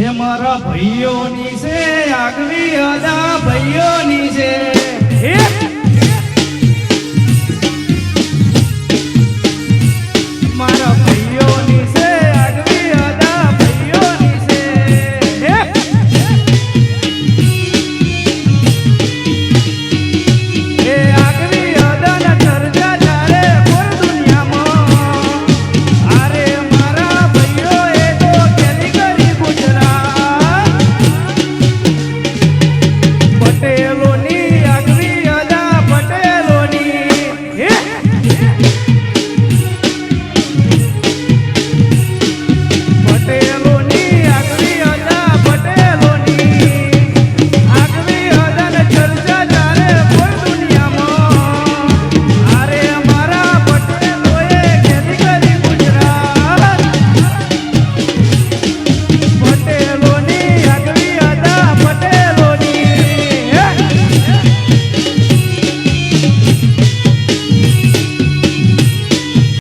હે મારા ભાઈઓની છે આગવી અદા ભાઈઓ.